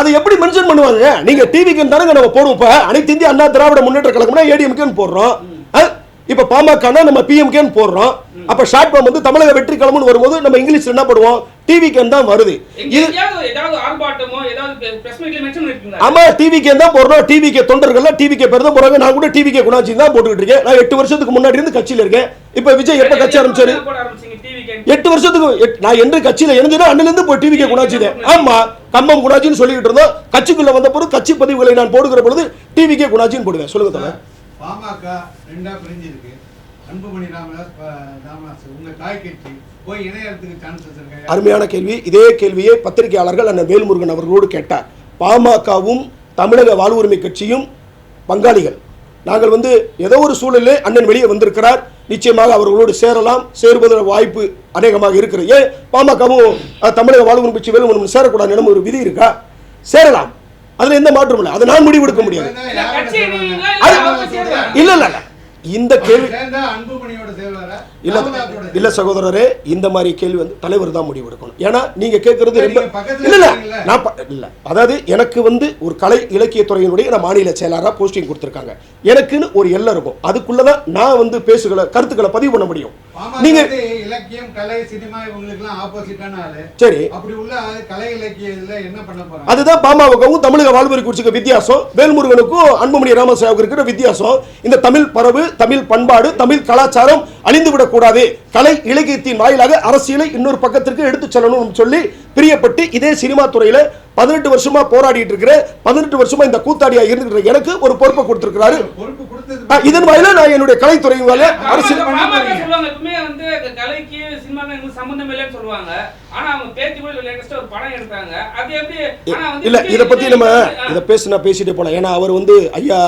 அது எப்படி மென்ஷன் பண்ணுவாங்க நீங்க டிவிக்கு தானங்க நம்ம போடுவோம். இப்ப அனைத்து இந்திய அண்ணா திராவிட முன்னேற்ற கழகம்னா ஏடிஎம்கேன்னு போடுறோம். இப்ப பாமகனா நம்ம பிஎம்கேன்னு போடுறோம். அப்ப ஷார்ட் ஃபார்ம் வந்து தமிழக வெற்றி கிளம்புன்னு வரும்போது நம்ம இங்கிலீஷ்ல என்ன பண்ணுவோம் டிவிக்கு தான் வருது. இது எங்கேயாவது ஏதாவது ஆர்ப்பாட்டமோ ஏதாவது பிரஸ் மீட்ல மென்ஷன் பண்ணிருக்கீங்களா? ஆமா டிவிக்கு தான் போடுறோம். டிவிக்கு தொண்டர்கள் டிவிக்கு பேர் தான் போறாங்க நான் கூட டிவிக்கு குணாச்சி தான் போட்டுக்கிட்டு இருக்கேன். நான் எட்டு வருஷத்துக்கு முன்னாடி இருந்து கட்சியில இருக்கேன். இப்ப விஜய் எப்ப கட்சி ஆரம்பிச்சாரு? போட ஆரம்பிச்சீங்க டிவிக்கு எட்டு வருஷத்துக்கு எட்- நான் என்று கட்சியில இணைஞ்சதோ அண்ணில இருந்து போய் டிவிக்கு குணாச்சி ஆமா கம்பம் குணாச்சின்னு சொல்லிட்டு இருந்தோம். கட்சிக்குள்ள வந்த பிறகு கட்சி பதிவுகளை நான் போடுகிற பொழுது டிவிக்கே குணாச்சின்னு போடுவேன். சொல்லுங்க பாமக ரெண்டா பிரிஞ்சிருக்கு. அன்புமணி ராமதாஸ் ராமதாஸ் உங்க தாய் கட்சி போய் இணையறதுக்கு சான்சஸ் இருக்கா அருமையான கேள்வி. இதே கேள்வியை பத்திரிகையாளர்கள் அண்ணன் வேல்முருகன் அவர்களோடு கேட்டார். பாமகவும் தமிழக வாழ்வுரிமை கட்சியும் பங்காளிகள். நாங்கள் வந்து ஏதோ ஒரு சூழலில் அண்ணன் வெளியே வந்திருக்கிறார். நிச்சயமாக அவர்களோடு சேரலாம். சேருவதற்கு வாய்ப்பு அநேகமாக இருக்கிறது. ஏன்? பாமகவும் தமிழக வாழ்வுரிமை கட்சி வேலுமணி சேரக்கூடாது எனும் ஒரு விதி இருக்கா? சேரலாம். அதுல எந்த மாற்றமும் இல்லை. அதை நான் முடிவெடுக்க முடியாது. இல்ல இல்ல இந்த கேள்வி இல்ல இல்ல சகோதரரே இந்த மாதிரி கேள்வி வந்து தலைவர் தான் முடிவு எடுக்கணும். ஏன்னா நீங்க கேட்கறது இல்ல, ரொம்ப இல்ல இல்ல. நான் இல்ல. அதாவது எனக்கு வந்து ஒரு கலை இலக்கியத்துறையினுடைய நான் மாநில செயலாளரா போஸ்டிங் கொடுத்திருக்காங்க. எனக்குன்னு ஒரு எல்லை இருக்கும். அதுக்குள்ளதான் நான் வந்து பேசுகளை கருத்துக்களை பதிவு பண்ண முடியும். நீங்க இலக்கியம் கலை சினிமா இவங்களுக்கு எல்லாம் ஆப்போசிட்டான ஆளு. சரி. அப்படி உள்ள கலை இலக்கிய இதுல என்ன பண்ண போறாங்க? அதுதான் பாமகவுக்கும் தமிழக வாழ்வரி குறிச்சிக்க வித்தியாசம். வேல்முருகனுக்கும் அன்புமணி ராமசாவுக்கு இருக்கிற வித்தியாசம். இந்த தமிழ் பரவு தமிழ் பண்பாடு தமிழ் கலாச்சாரம் அழிந்து விடக்கூடாது கலை இலக்கியத்தின் வாயிலாக அரசியலை இன்னொரு பக்கத்திற்கு எடுத்துச் செல்லணும் சொல்லி பிரியப்பட்டு இதே சினிமா துறையில பதினெட்டு வருஷமா போராடிட்டு இருக்கிற பதினெட்டு வருஷமா இந்த கூத்தாடியா இருந்துட்டு எனக்கு ஒரு பொறுப்பை கொடுத்திருக்கிறாரு. இதன் வாயில நான் என்னுடைய கலைத்துறை வேலை அரசியல் இல்ல. இத பத்தி நம்ம இத பேசினா பேசிட்டே போலாம். ஏன்னா அவர் வந்து ஐயா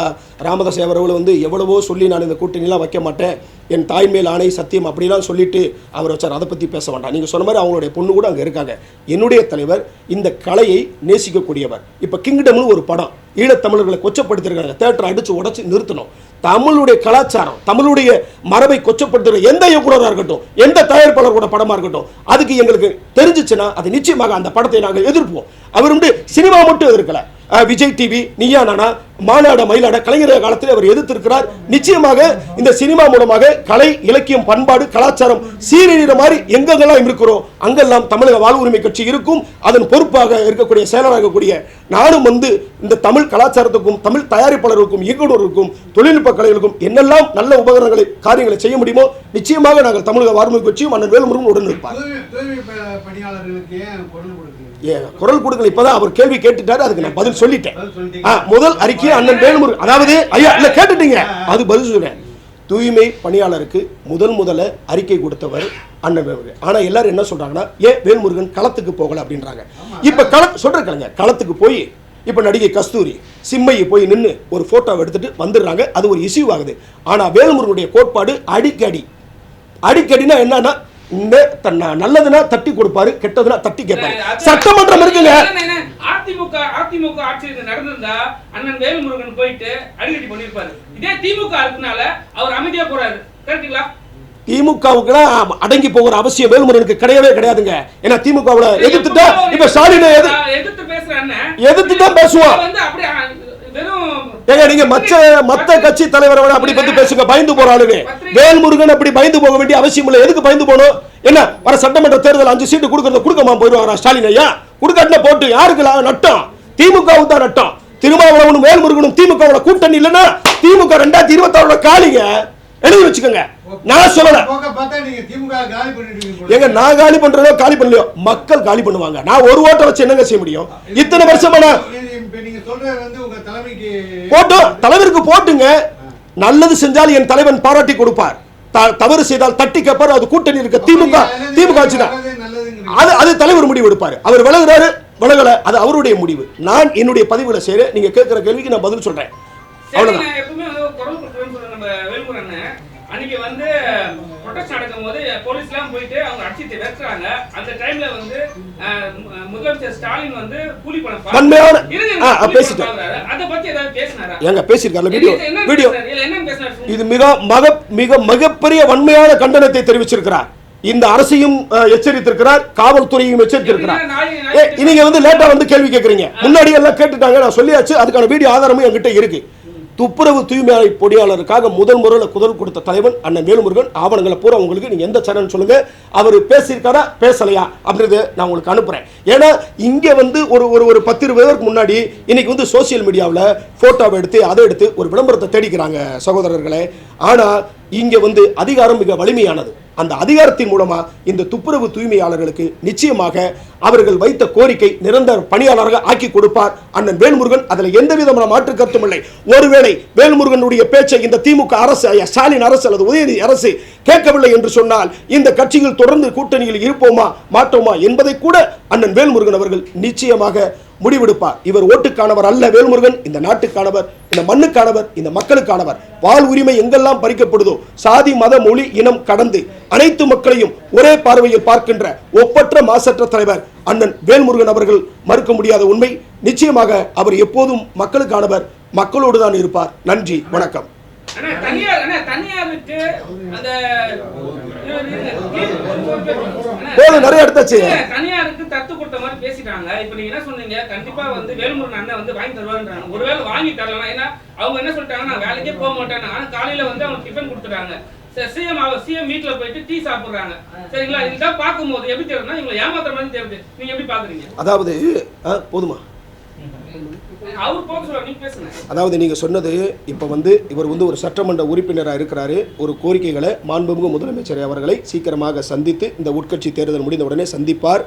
ராமதாஸ் அவர்கள் வந்து எவ்வளவோ சொல்லி நான் இந்த கூட்டணிலாம் வைக்க மாட்டேன். என் தாய் மேல் ஆணை சத்தியம் அப்படிலாம் சொல்லிட்டு அவர் வச்சார். அதை பத்தி பேச வேண்டாம். நீங்க சொன்ன மாதிரி அவங்களுடைய பொண்ணு கூட அங்க இருக்காங்க. என்னுடைய தலைவர் இந்த கலையை நேசிக்கக்கூடியவர். இப்போ கிங்டம்னு ஒரு படம். ஈழத்தமிழர்களை கொச்சப்படுத்திருக்காங்க தேட்டரை அடிச்சு உடச்சி நிறுத்தணும். தமிழுடைய கலாச்சாரம் தமிழுடைய மரபை கொச்சப்படுத்துகிற எந்த இயக்குனராக இருக்கட்டும் எந்த தயாரிப்பாளரோட படமா இருக்கட்டும் அதுக்கு எங்களுக்கு தெரிஞ்சிச்சுன்னா அது நிச்சயமாக அந்த படத்தை நாங்கள் எதிர்ப்போம். அவர் சினிமா மட்டும் எதிர்க்கலை. விஜய் டிவி நீயா நானா மாநாட மயிலாட கலைஞர் காலத்தில் அவர் எதிர்த்திருக்கிறார். நிச்சயமாக இந்த சினிமா மூலமாக கலை இலக்கியம் பண்பாடு கலாச்சாரம் சீரழிகிற மாதிரி எங்கெங்கெல்லாம் இருக்கிறோம் அங்கெல்லாம் தமிழக வாழ்வுரிமை கட்சி இருக்கும். அதன் பொறுப்பாக இருக்கக்கூடிய செயலராக இருக்கக்கூடிய நானும் வந்து இந்த தமிழ் கலாச்சாரத்துக்கும் தமிழ் தயாரிப்பாளருக்கும் இயக்குநருக்கும் தொழில்நுட்ப கலைகளுக்கும் என்னெல்லாம் நல்ல உபகரணங்களை காரியங்களை செய்ய முடியுமோ நிச்சயமாக நாங்கள் தமிழக வாழ்வுரிமை கட்சியும் அண்ணன் வேலுமுருகன் உடன் இருப்பார் குரல் கொடுக்கல? இப்பதான் அவர் கேள்வி கேட்டுட்டாரு. அதுக்கு நான் பதில் சொல்லிட்டேன். பதில் சொல்லிட்டீங்க. முதல் அறிக்கையை அண்ணன் வேலுமுருகன். அதாவது ஐயா இல்ல கேட்டுட்டீங்க? அது பதில் சொல்றேன். தூய்மை பணியாளருக்கு முதல் முதல்ல அறிக்கை கொடுத்தவர் அண்ணன் வேல்முருகன். ஆனா எல்லாரும் என்ன சொல்றாங்கன்னா ஏன் வேல்முருகன் களத்துக்கு போகல அப்படின்றாங்க. இப்ப கள சொல்றேன் களத்துக்கு போய் இப்ப நடிகை கஸ்தூரி சிம்மையை போய் நின்னு ஒரு போட்டோவை எடுத்துட்டு வந்துடுறாங்க. அது ஒரு இஷ்யூ ஆகுது. ஆனா வேல்முருகனுடைய கோட்பாடு அடிக்கடி அடிக்கடினா என்னன்னா நெ- தன்ன- நல்லதுன்னா தட்டி கொடுப்பாரு கெட்டதுன்னா தட்டி கேட்பாரு. சட்டமன்றம் இருக்குங்க. அதிமுக அதிமுக ஆட்சி இது நடந்திருந்தா அண்ணன் வேலுமுருகன் போயிட்டு அடிக்கடி பண்ணிருப்பாரு இதே திமுக இருக்குனால அவர் அமைதியா போறாரு. கரெக்டுங்களா திமுகவுக்குலாம் அடங்கி போகிற அவசியம் வேலுமுருகனுக்கு கிடையவே கிடையாதுங்க. ஏன்னா திமுகவுல எதிர்த்துட்டா இப்ப ஸ்டாலினை எது எதிர்த்து பேசுற அண்ணன் எதிர்த்து தான் பேசுவோம். ஏங்க நீங்க மற்ற மத்த கட்சி தலைவரை விட அப்படி பத்தி பேசுங்க. பயந்து போற ஆளுங்க. வேல்முருகன் அப்படி பயந்து போக வேண்டிய அவசியம் இல்லை. எதுக்கு பயந்து போகணும்? என்ன வர சட்டமன்ற தேர்தல் அஞ்சு சீட்டு கொடுக்கறத கொடுக்காம போயிடுவாரா ஸ்டாலின் ஐயா? கொடுக்காட்டின போட்டு யாருக்கு நட்டம்? திமுகவுக்கு தான் நட்டம். திருமாவளவனும் வேல்முருகனும் திமுகவோட கூட்டணி இல்லைன்னா திமுக ரெண்டாயிரத்தி இருபத்தாறோட காலிங்க. எழுதி வச்சுக்கோங்க. நான் சொல்லல. ஏங்க நான் காலி பண்றதோ காலி பண்ணலையோ மக்கள் காலி பண்ணுவாங்க. நான் ஒரு ஓட்டை வச்சு என்னங்க செய்ய முடியும்? இத்தனை வருஷமா நான் இது இப்ப நீங்க சொல்றது வந்து உங்க தலைமைக்கு போட்டோம் தலைவருக்கு போட்டுங்க. நல்லது செஞ்சால் என் தலைவன் பாராட்டி கொடுப்பார். த- தவறு செய்தால் தட்டி கேட்பார். அது கூட்டணி இருக்க திமுக திமுக ஆட்சி தான். நல்லது நல்லதுங்கிறீங்க. அது அது தலைவர் முடிவு எடுப்பாரு. அவர் விலகுறாரு விலகல அது அவருடைய முடிவு. நான் என்னுடைய பதிவுகளை செய்யறேன் நீங்க கேட்கிற கேள்விக்கு நான் பதில் சொல்றேன். அவ்வளவுதான். அன்னைக்கு வந்து protest நடக்கும் போது போலீஸ் எல்லாம் போயிட்டு அவங்க அடிச்சு வெட்டுறாங்க. அந்த டைம்ல வந்து முதலமைச்சர் ஸ்டாலின் வந்து கூலி பணம் வன்மையான- பேசிட்டேன். அதை பத்தி ஏதாவது பேசினாரா? ஏங்க பேசியிருக்காருல வீடியோ வீடியோ. பேசினாரு? இல்ல, என்ன பேசினாரு? இது மிக மக மிக மிகப்பெரிய வன்மையான கண்டனத்தை தெரிவிச்சிருக்கிறார். இந்த அரசையும் எச்சரித்திருக்கிறார் காவல்துறையும் எச்சரித்திருக்கிறார். நீங்க வந்து லேட்டா வந்து கேள்வி கேக்குறீங்க. முன்னாடி எல்லாம் கேட்டுட்டாங்க நான் சொல்லியாச்சு அதுக்கான வீடியோ ஆதாரமும் என்கிட்ட இருக்கு. துப்புரவு தூய்மையாளர் பொடியாளருக்காக முதல் முறையில் குதல் கொடுத்த தலைவன் அண்ணன் வேலுமுருகன் ஆவணங்களை பூரா உங்களுக்கு நீங்கள் எந்த சேனல் சொல்லுங்க. அவர் பேசியிருக்காரா பேசலையா அப்படின்றத நான் உங்களுக்கு அனுப்புகிறேன் ஏன்னா இங்கே வந்து ஒரு ஒரு ஒரு பத்து இருபது பேருக்கு முன்னாடி இன்னைக்கு வந்து சோசியல் மீடியாவில் ஃபோட்டோவை எடுத்து அதை எடுத்து ஒரு விளம்பரத்தை தேடிக்கிறாங்க சகோதரர்களே. ஆனால் இங்கே வந்து அதிகாரம் மிக வலிமையானது. அந்த அதிகாரத்தின் மூலமா இந்த துப்புரவு தூய்மையாளர்களுக்கு நிச்சயமாக அவர்கள் வைத்த கோரிக்கை நிரந்தர பணியாளராக ஆக்கி கொடுப்பார். அண்ணன் வேல்முருகன் அதில் எந்த விதமான மாற்று கருத்தும் இல்லை. ஒருவேளை வேல்முருகனுடைய பேச்சை இந்த திமுக அரசு ஸ்டாலின் அரசு அல்லது உதயநிதி அரசு கேட்கவில்லை என்று சொன்னால் இந்த கட்சிகள் தொடர்ந்து கூட்டணியில் இருப்போமா மாட்டோமா என்பதை கூட அண்ணன் வேல்முருகன் அவர்கள் நிச்சயமாக முடிவெடுப்பார். இவர் ஓட்டுக்கானவர் அல்ல வேல்முருகன். இந்த நாட்டுக்கானவர் இந்த மண்ணுக்கானவர் இந்த மக்களுக்கானவர். வாழ் உரிமை எங்கெல்லாம் பறிக்கப்படுதோ சாதி மத மொழி இனம் கடந்து அனைத்து மக்களையும் ஒரே பார்வையில் பார்க்கின்ற ஒப்பற்ற மாசற்ற தலைவர் அண்ணன் வேல்முருகன் அவர்கள் மறுக்க முடியாத உண்மை. நிச்சயமாக அவர் எப்போதும் மக்களுக்கானவர் மக்களோடு தான் இருப்பார். நன்றி வணக்கம். அண்ணா தனியார் அண்ணா தனியாருக்கு அந்த போதும் நிறைய எடுத்தாச்சு. தனியாருக்கு தத்து கொடுத்த மாதிரி பேசிட்டாங்க. இப்ப நீங்க என்ன சொன்னீங்க? கண்டிப்பா வந்து வேலுமுருகன் அண்ணன் வந்து வாங்கி தருவாருன்றாங்க. ஒருவேளை வாங்கி தரலாம். ஏன்னா அவங்க என்ன சொல்லிட்டாங்க நான் வேலைக்கே போக மாட்டேன் ஆனா காலையில வந்து அவங்க டிஃபன் கொடுத்துட்டாங்க. சிஎம் சிஎம் வீட்ல போயிட்டு டீ சாப்பிடுறாங்க. சரிங்களா? இதெல்லாம் பார்க்கும்போது எப்படி தெரியுதுன்னா இவங்களை ஏமாத்துற மாதிரி தெரியுது. நீங்க எப்படி பாக்குறீங்க அதாவது போதுமா? நீங்க அதாவது நீங்கள் சொன்னது இப்போ வந்து இவர் வந்து ஒரு சட்டமன்ற உறுப்பினராக இருக்கிறாரு. ஒரு கோரிக்கைகளை மாண்புமிகு முதலமைச்சர் அவர்களை சீக்கிரமாக சந்தித்து இந்த உட்கட்சி தேர்தல் முடிந்த உடனே சந்திப்பார்.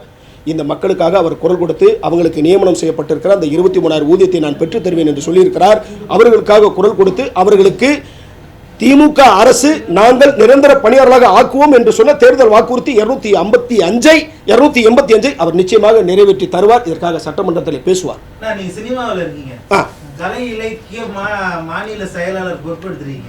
இந்த மக்களுக்காக அவர் குரல் கொடுத்து அவங்களுக்கு நியமனம் செய்யப்பட்டிருக்கிற அந்த இருபத்தி மூணாயிரம் ஊதியத்தை நான் பெற்றுத் தருவேன் என்று சொல்லியிருக்கிறார். அவர்களுக்காக குரல் கொடுத்து அவர்களுக்கு திமுக அரசு நாங்கள் நிரந்தர பணியாளர்களாக ஆக்குவோம் என்று சொன்ன தேர்தல் வாக்குறுதி இருநூத்தி ஐம்பத்தி அஞ்சை இருநூத்தி எண்பத்தி அஞ்சை அவர் நிச்சயமாக நிறைவேற்றி தருவார். இதற்காக சட்டமன்றத்தில் பேசுவார். கலை இலக்கிய மாநில செயலாளர் பொறுப்பெடுத்துறீங்க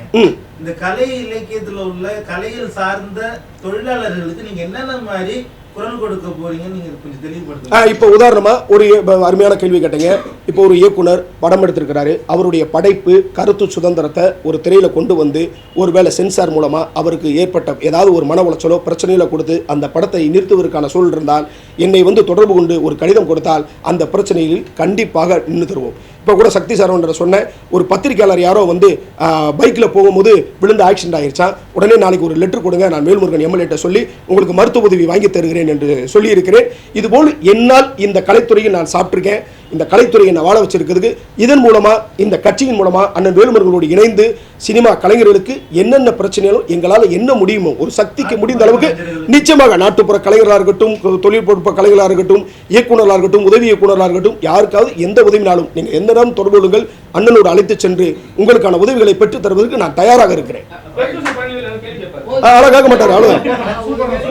இந்த கலை இலக்கியத்துல உள்ள கலையில் சார்ந்த தொழிலாளர்களுக்கு நீங்க என்னென்ன மாதிரி குரல் கொடுக்க போறீங்கன்னு நீங்க கொஞ்சம் தெளிவுபடுத்துங்க. இப்போ உதாரணமாக ஒரு அருமையான கேள்வி கேட்டீங்க. இப்போ ஒரு இயக்குனர் படம் எடுத்திருக்கிறாரு. அவருடைய படைப்பு கருத்து சுதந்திரத்தை ஒரு திரையில் கொண்டு வந்து ஒருவேளை சென்சார் மூலமாக அவருக்கு ஏற்பட்ட ஏதாவது ஒரு மன உளைச்சலோ பிரச்சனையில கொடுத்து அந்த படத்தை நிறுத்துவதற்கான சூழல் இருந்தால் என்னை வந்து தொடர்பு கொண்டு ஒரு கடிதம் கொடுத்தால் அந்த பிரச்சனையில் கண்டிப்பாக நின்று தருவோம் இப்போ கூட சக்தி சாரவன்ற சொன்னேன் ஒரு பத்திரிகையாளர் யாரோ வந்து பைக்கில் போகும்போது விழுந்து ஆக்சிடென்ட் ஆகிடுச்சான் உடனே நாளைக்கு ஒரு லெட்டர் கொடுங்க நான் மேல்முருகன் எம்எல்ஏட்ட சொல்லி உங்களுக்கு மருத்துவ உதவி வாங்கி தருகிறேன் என்று சொல்லியிருக்கிறேன். இதுபோல் என்னால் இந்த கலைத்துறையில் நான் சாப்பிட்ருக்கேன் இந்த கலைத்துறையை நான் வாழ வச்சிருக்கிறதுக்கு இதன் மூலமாக இந்த கட்சியின் மூலமாக அண்ணன் வேலுமுருகனோடு இணைந்து சினிமா கலைஞர்களுக்கு என்னென்ன பிரச்சனைகளும் எங்களால் என்ன முடியுமோ ஒரு சக்திக்கு முடிந்த அளவுக்கு நிச்சயமாக நாட்டுப்புற கலைஞர்களாக இருக்கட்டும் தொழில்நுட்ப கலைஞர்களாக இருக்கட்டும் இயக்குனர்களாக இருக்கட்டும் உதவி இயக்குனர்களாக இருக்கட்டும் யாருக்காவது எந்த உதவினாலும் நீங்கள் எந்த நேரம் தொடர்பு கொள்ளுங்கள் அண்ணனோடு அழைத்து சென்று உங்களுக்கான உதவிகளை பெற்றுத் தருவதற்கு நான் தயாராக இருக்கிறேன். அழகாக மாட்டார் அவ்வளோதான்